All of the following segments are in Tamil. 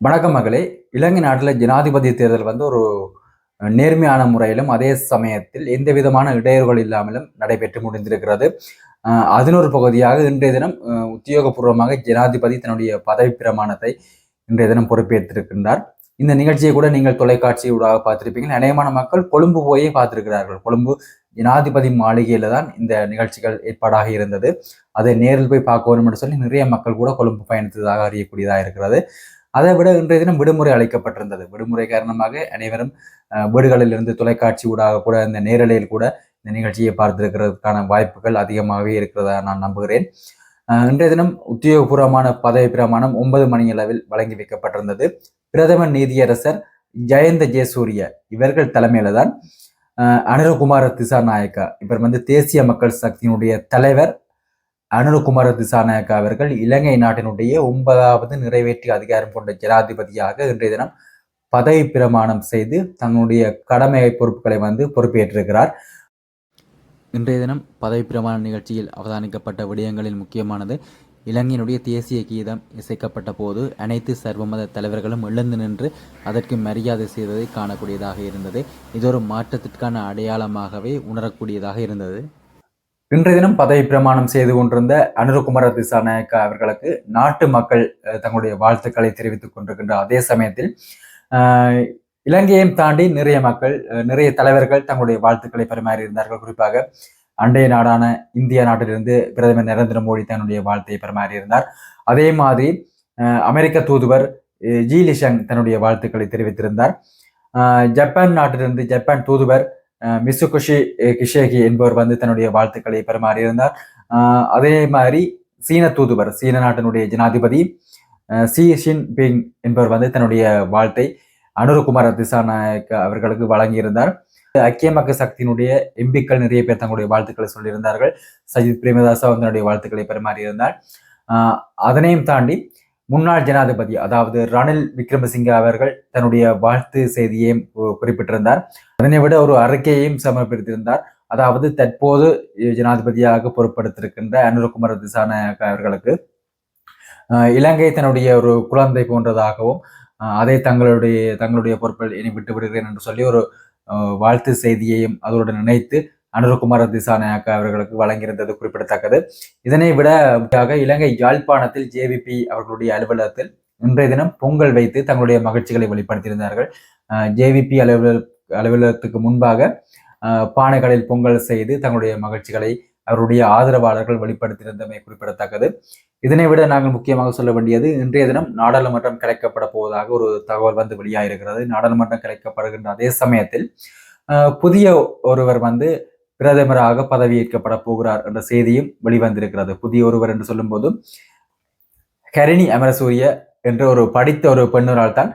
வணக்கம் மகளே. இலங்கை நாட்டில் ஜனாதிபதி தேர்தல் வந்து ஒரு நேர்மையான முறையிலும் அதே சமயத்தில் எந்த விதமான இடையூறுகள் இல்லாமலும் நடைபெற்று முடிந்திருக்கிறது. அதனொரு பகுதியாக இன்றைய தினம் உத்தியோகபூர்வமாக ஜனாதிபதி தன்னுடைய பதவி பிரமாணத்தை இன்றைய தினம் பொறுப்பேற்றிருக்கின்றார். இந்த நிகழ்ச்சியை கூட நீங்கள் தொலைக்காட்சி ஊடாக பார்த்திருப்பீங்க அநேகமான மக்கள் கொழும்பு போயே பார்த்திருக்கிறார்கள். கொழும்பு ஜனாதிபதி மாளிகையில தான் இந்த நிகழ்ச்சிகள் ஏற்பாடாக இருந்தது. அதை நேரில் போய் பார்க்க வேண்டும் என்று சொல்லி நிறைய மக்கள் கூட கொழும்பு பயணித்ததாக அறியக்கூடியதாக இருக்கிறது. அதை விட இன்றைய தினம் விடுமுறை அளிக்கப்பட்டிருந்தது. விடுமுறை காரணமாக அனைவரும் வீடுகளிலிருந்து வீடுகளில் இருந்து தொலைக்காட்சி ஊடாக கூட இந்த நேரலையில் கூட இந்த நிகழ்ச்சியை பார்த்திருக்கிறதுக்கான வாய்ப்புகள் அதிகமாகவே இருக்கிறதா நான் நம்புகிறேன். இன்றைய தினம் உத்தியோகபூர்வமான பதவி பிரமாணம் ஒன்பது மணி அளவில் வழங்கி வைக்கப்பட்டிருந்தது. பிரதம நீதியரசர் ஜெயந்த ஜெயசூரிய இவர்கள் தலைமையில தான் அஹ், அனுரகுமார திசாநாயக்கா இவர் வந்து தேசிய மக்கள் சக்தியினுடைய தலைவர் அனுரகுமார திசாநாயக்கா அவர்கள் இலங்கை நாட்டினுடைய ஒன்பதாவது நிறைவேற்றி அதிகாரம் கொண்ட ஜனாதிபதியாக இன்றைய தினம் பதவி பிரமாணம் செய்து தங்களுடைய கடமை பொறுப்புகளை வந்து பொறுப்பேற்றிருக்கிறார். இன்றைய தினம் பதவி பிரமாண நிகழ்ச்சியில் அவதானிக்கப்பட்ட விடயங்களில் முக்கியமானது இலங்கையினுடைய தேசிய கீதம் இசைக்கப்பட்ட போது அனைத்து சர்வமத தலைவர்களும் எழுந்து நின்று அதற்கு மரியாதை செய்ததை காணக்கூடியதாக இருந்தது. இது ஒரு மாற்றத்திற்கான அடையாளமாகவே உணரக்கூடியதாக இருந்தது. இன்றைய தினம் பதவி பிரமாணம் செய்து கொண்டிருந்த அனுரகுமார திசாநாயக்க அவர்களுக்கு நாட்டு மக்கள் தங்களுடைய வாழ்த்துக்களை தெரிவித்துக் கொண்டிருக்கின்ற அதே சமயத்தில் இலங்கையையும் தாண்டி நிறைய மக்கள் நிறைய தலைவர்கள் தங்களுடைய வாழ்த்துக்களை பரிமாறி இருந்தார்கள். குறிப்பாக அண்டைய நாடான இந்திய நாட்டிலிருந்து பிரதமர் நரேந்திர மோடி தன்னுடைய வாழ்த்தையை பரிமாறி இருந்தார். அதே மாதிரி அமெரிக்க தூதுவர் ஜி லிஷங் தன்னுடைய வாழ்த்துக்களை தெரிவித்திருந்தார். ஜப்பான் நாட்டிலிருந்து ஜப்பான் தூதுவர் மிசுகுஷி குஷி கிஷேகி என்பவர் வந்து தன்னுடைய வாழ்த்துக்களை பரிமாறியிருந்தார். அதே மாதிரி சீன தூதுவர் சீன நாட்டினுடைய ஜனாதிபதி அஹ், சி ஷின் பிங் என்பவர் வந்து தன்னுடைய வாழ்த்தை அனுரகுமார் திசாநாயக் அவர்களுக்கு வழங்கியிருந்தார். ஐக்கிய மக்கள் சக்தியினுடைய எம்பிக்கள் நிறைய பேர் தங்களுடைய வாழ்த்துக்களை சொல்லியிருந்தார்கள். சஜித் பிரேமதாசா வந்து தன்னுடைய வாழ்த்துக்களை பரிமாறியிருந்தார். அதனையும் தாண்டி முன்னாள் ஜனாதிபதி அதாவது ரணில் விக்ரமசிங்க அவர்கள் தன்னுடைய வாழ்த்து செய்தியையும் குறிப்பிட்டிருந்தார். அதனை விட ஒரு அறிக்கையையும் சமர்ப்பித்திருந்தார். அதாவது தற்போது ஜனாதிபதியாக பொறுப்படுத்திருக்கின்ற அனுரகுமார திசாநாயக்க அவர்களுக்கு இலங்கை தன்னுடைய ஒரு குழந்தை போன்றதாகவும் அதை தங்களுடைய தங்களுடைய பொறுப்பில் இனி விட்டு விடுகிறேன் என்று சொல்லி ஒரு வாழ்த்து செய்தியையும் அதோடு நினைத்து அனுரகுமார திசாநாயக்க அவர்களுக்கு வழங்கியிருந்தது குறிப்பிடத்தக்கது. இதனை விட இலங்கை யாழ்ப்பாணத்தில் ஜேவிபி அவர்களுடைய அலுவலகத்தில் இன்றைய தினம் பொங்கல் வைத்து தங்களுடைய மகிழ்ச்சிகளை வெளிப்படுத்தியிருந்தார்கள். ஜேவிபி அலுவலக அலுவலகத்துக்கு முன்பாக பானைகளில் பொங்கல் செய்து தங்களுடைய மகிழ்ச்சிகளை அவருடைய ஆதரவாளர்கள் வெளிப்படுத்தியிருந்தமை குறிப்பிடத்தக்கது. இதனை விட நாங்கள் முக்கியமாக சொல்ல வேண்டியது இன்றைய தினம் நாடாளுமன்றம் கலைக்கப்பட போவதாக ஒரு தகவல் வந்து வெளியாகிருக்கிறது நாடாளுமன்றம் கலைக்கப்படுகின்ற அதே சமயத்தில் புதிய ஒருவர் வந்து பிரதமராக பதவியேற்கப்பட போகிறார் என்ற செய்தியும் வெளிவந்திருக்கிறது. புதிய ஒருவர் என்று சொல்லும்போது கரிணி அமரசூரிய என்ற ஒரு படித்த ஒரு பெண்ணொரால் தான்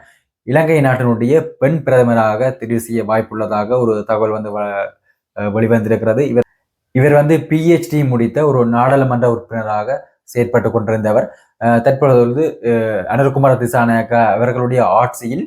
இலங்கை நாட்டினுடைய பெண் பிரதமராக தெரிவு செய்ய வாய்ப்புள்ளதாக ஒரு தகவல் வந்து வ- அஹ் வெளிவந்திருக்கிறது. இவர் இவர் வந்து பிஹெச்டி முடித்த ஒரு நாடாளுமன்ற உறுப்பினராக செயற்பட்டு கொண்டிருந்தவர். அஹ் தற்பொழுது அஹ் அனுர்குமார திசாநாயக்கா அவர்களுடைய ஆட்சியில்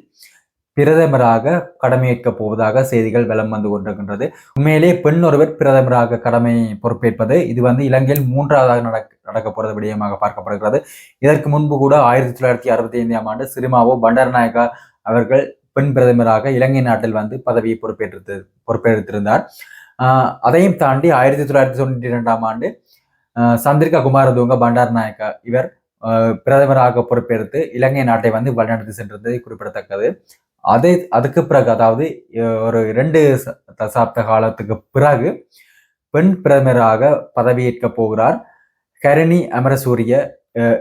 பிரதமராக கடமையேற்க போவதாக செய்திகள் வலம் வந்து கொண்டிருக்கின்றது. உண்மையிலே பெண் ஒருவர் பிரதமராக கடமை பொறுப்பேற்பது இது வந்து இலங்கையில் மூன்றாவதாக நடக்க நடக்க போறது விடயமாக பார்க்கப்படுகிறது. இதற்கு முன்பு கூட ஆயிரத்தி தொள்ளாயிரத்தி அறுபத்தி ஐந்தாம் ஆண்டு சிறுமாவோ பண்டாரநாயக்கா அவர்கள் பெண் பிரதமராக இலங்கை நாட்டில் வந்து பதவியை பொறுப்பேற்று பொறுப்பேற்றிருந்தார். ஆஹ் அதையும் தாண்டி ஆயிரத்தி தொள்ளாயிரத்தி தொண்ணூற்றி இரண்டாம் ஆண்டு ஆஹ் சந்திரிகா குமாரதுங்க பண்டாரநாயக்கா இவர் ஆஹ் பிரதமராக பொறுப்பேற்று இலங்கை நாட்டை வந்து வழிநடத்தி சென்றது குறிப்பிடத்தக்கது. அதே அதுக்கு பிறகு அதாவது ஒரு இரண்டு தசாப்த காலத்துக்கு பிறகு பெண் பிரதமராக பதவியேற்க போகிறார் கரணி அமரசூரிய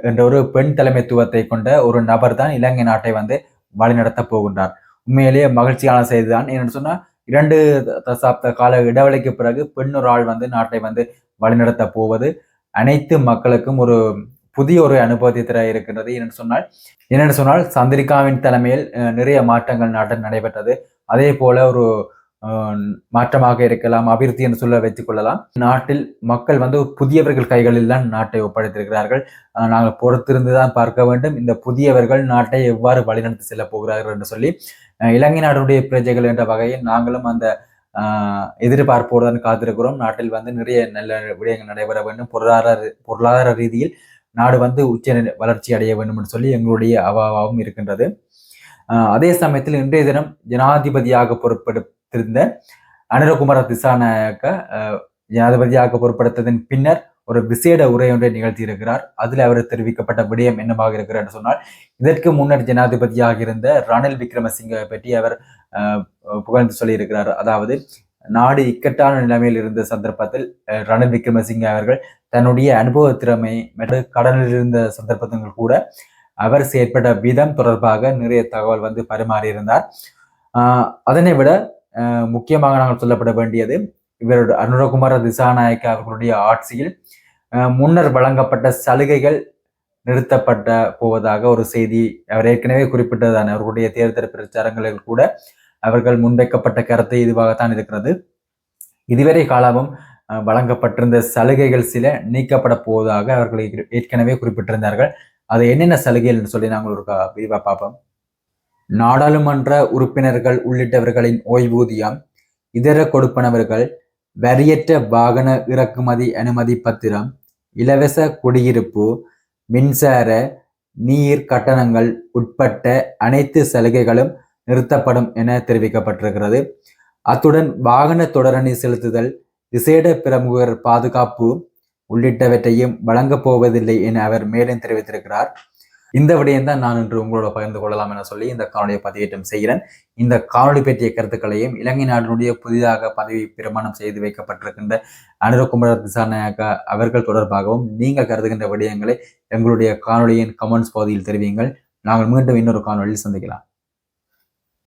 என்ற ஒரு பெண் தலைமைத்துவத்தை கொண்ட ஒரு நபர் தான் இலங்கை நாட்டை வந்து வழிநடத்த போகின்றார். உண்மையிலேயே மகிழ்ச்சியான செய்திதான். என்னன்னு சொன்னால் இரண்டு த- தசாப்த கால இடைவெளிக்கு பிறகு பெண் ஒரு ஆள் வந்து நாட்டை வந்து வழிநடத்த போவது அனைத்து மக்களுக்கும் ஒரு புதிய ஒரு அனுபவத்தை தர இருக்கின்றது. என்னென்னு சொன்னால் என்னென்னு சொன்னால் சந்திரிகாவின் தலைமையில் நிறைய மாற்றங்கள் நாட்டில் நடைபெற்றது. அதே போல ஒரு மாற்றமாக இருக்கலாம் அபிவிருத்தி என்று சொல்ல வைத்துக் கொள்ளலாம். நாட்டில் மக்கள் வந்து புதியவர்கள் கைகளில் தான் நாட்டை ஒப்படைத்திருக்கிறார்கள். நாங்கள் பொறுத்திருந்து தான் பார்க்க வேண்டும். இந்த புதியவர்கள் நாட்டை எவ்வாறு வழிநடத்தி செல்ல போகிறார்கள் என்று சொல்லி இலங்கை நாடுடைய பிரஜைகள் என்ற வகையில் நாங்களும் அந்த எதிர்பார்ப்போடு தான் காத்திருக்கிறோம். நாட்டில் வந்து நிறைய நல்ல விடயங்கள் நடைபெற வேண்டும். பொருளாதார பொருளாதார ரீதியில் நாடு வந்து உச்ச வளர்ச்சி அடைய வேண்டும் என்று சொல்லி எங்களுடைய அவாவாவும் இருக்கின்றது. ஆஹ் அதே சமயத்தில் இன்றைய தினம் ஜனாதிபதியாக பொறுப்பெடுத்திருந்த அனுரகுமார திசாநாயக்க ஆஹ் ஜனாதிபதியாக பொறுப்படுத்ததன் பின்னர் ஒரு விசேட உரை ஒன்றை நிகழ்த்தியிருக்கிறார். அதில் அவர் தெரிவிக்கப்பட்ட விடயம் என்னவாக இருக்கிறார் என்று சொன்னால் இதற்கு முன்னர் ஜனாதிபதியாக இருந்த ரணில் விக்ரமசிங்க பற்றி அவர் புகழ்ந்து சொல்லியிருக்கிறார். அதாவது நாடு இக்கட்டான நிலைமையில் இருந்த சந்தர்ப்பத்தில் ரணில் விக்ரமசிங்க அவர்கள் தன்னுடைய அனுபவ திறமை மற்றும் கடனில் இருந்த சந்தர்ப்பத்தில் கூட அவர் செயற்பட்ட விதம் தொடர்பாக நிறைய தகவல் வந்து பரிமாறியிருந்தார். ஆஹ் அதனை விட முக்கியமாக நாங்கள் சொல்லப்பட வேண்டியது இவருடைய அனுரகுமார திசாநாயக்க அவர்களுடைய ஆட்சியில் முன்னர் வழங்கப்பட்ட சலுகைகள் நிறுத்தப்பட்ட போவதாக ஒரு செய்தி அவர் ஏற்கனவே குறிப்பிட்டதான அவர்களுடைய தேர்தல் பிரச்சாரங்களில் கூட அவர்கள் முன்வைக்கப்பட்ட கருத்து இதுவாகத்தான் இருக்கிறது. இதுவரை காலமும் வழங்கப்பட்டிருந்த சலுகைகள் சில நீக்கப்பட போவதாக அவர்கள் ஏற்கனவே குறிப்பிட்டிருந்தார்கள். அது என்னென்ன சலுகைகள் என்று சொல்லி நாங்கள் ஒரு விரிவாக பார்ப்போம். நாடாளுமன்ற உறுப்பினர்கள் உள்ளிட்டவர்களின் ஓய்வூதியம் இதர கொடுப்பனவர்கள் வரியற்ற வாகன இறக்குமதி அனுமதி பத்திரம் இலவச குடியிருப்பு மின்சார நீர் கட்டணங்கள் உட்பட்ட அனைத்து சலுகைகளும் நிறுத்தப்படும் என தெரிவிக்கப்பட்டிருக்கிறது. அத்துடன் வாகன தொடரணி செலுத்துதல் விசேட பிரமுகர் பாதுகாப்பு உள்ளிட்டவற்றையும் வழங்கப் போவதில்லை என அவர் மேலும் தெரிவித்திருக்கிறார். இந்த விடயம்தான் நான் இன்று உங்களோட பகிர்ந்து கொள்ளலாம் என சொல்லி இந்த காணொலியை பதிவேற்றம் செய்கிறேன். இந்த காணொலி பற்றிய கருத்துக்களையும் இலங்கை நாட்டினுடைய புதிதாக பதவி பிரமாணம் செய்து வைக்கப்பட்டிருக்கின்ற அனுரகுமார் திசாநாயக்க அவர்கள் தொடர்பாகவும் நீங்கள் கருதுகின்ற விடயங்களை எங்களுடைய காணொலியின் கமெண்ட்ஸ் பகுதியில் தெரிவியுங்கள். நாங்கள் மீண்டும் இன்னொரு காணொலியில் சந்திக்கலாம்.